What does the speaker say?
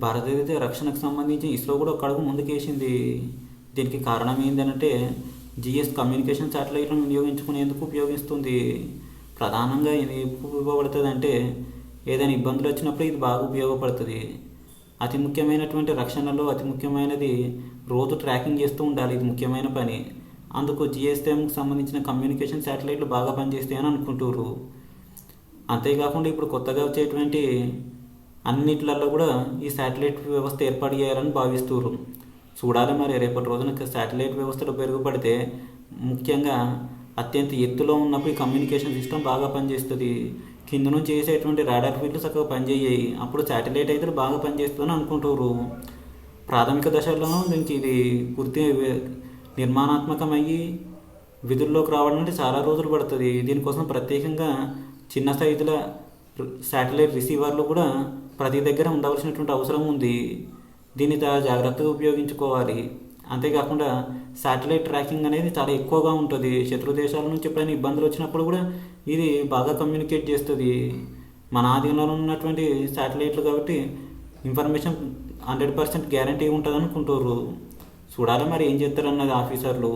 భారతదేశ రక్షణకు సంబంధించి ఇస్రో కూడా ఒక అడుగు ముందుకేసింది. దీనికి కారణం ఏంటంటే జిఎస్ కమ్యూనికేషన్ శాటిలైట్లను వినియోగించుకునేందుకు ఉపయోగిస్తుంది. ప్రధానంగా ఇది ఎప్పుడు ఉపయోగపడుతుంది అంటే ఏదైనా ఇబ్బందులు వచ్చినప్పుడు ఇది బాగా ఉపయోగపడుతుంది. అతి ముఖ్యమైనటువంటి రక్షణలో అతి ముఖ్యమైనది రోజు ట్రాకింగ్ చేస్తూ ఉండాలి ఇది ముఖ్యమైన పని. అందుకు జిఎస్ఎంకి సంబంధించిన కమ్యూనికేషన్ శాటిలైట్లు బాగా పనిచేస్తాయని అనుకుంటున్నారు అంతేకాకుండా ఇప్పుడు కొత్తగా వచ్చేటువంటి అన్నిట్లలో కూడా ఈ శాటిలైట్ వ్యవస్థ ఏర్పాటు చేయాలని భావిస్తున్నారు చూడాలి మరి రేపటి రోజున శాటిలైట్ వ్యవస్థలో మెరుగుపడితే ముఖ్యంగా అత్యంత ఎత్తులో ఉన్నప్పుడు ఈ కమ్యూనికేషన్ సిస్టమ్ బాగా పనిచేస్తుంది. కింద నుంచి చేసేటువంటి రాడార్ ఫీల్డ్లు చక్కగా పనిచేయాయి అప్పుడు శాటిలైట్ అయితే బాగా పనిచేస్తుందని అనుకుంటారు ప్రాథమిక దశలోనూ దీనికి ఇది పూర్తి నిర్మాణాత్మకమయ్యి విధుల్లోకి రావడం అంటే చాలా రోజులు పడుతుంది. దీనికోసం ప్రత్యేకంగా చిన్న సైజుల శాటిలైట్ రిసీవర్లు కూడా ప్రతి దగ్గర ఉండవలసినటువంటి అవసరం ఉంది. దీన్ని చాలా జాగ్రత్తగా ఉపయోగించుకోవాలి. అంతేకాకుండా శాటిలైట్ ట్రాకింగ్ అనేది చాలా ఎక్కువగా ఉంటుంది. శత్రు దేశాల నుంచి ఎప్పుడైనా ఇబ్బందులు వచ్చినప్పుడు కూడా ఇది బాగా కమ్యూనికేట్ చేస్తుంది. మన ఆధీనంలో ఉన్నటువంటి శాటిలైట్లు కాబట్టి ఇన్ఫర్మేషన్ హండ్రెడ్ పర్సెంట్ గ్యారంటీ ఉంటుంది అనుకుంటారు చూడాలి మరి ఏం చేస్తారన్నది ఆఫీసర్లు?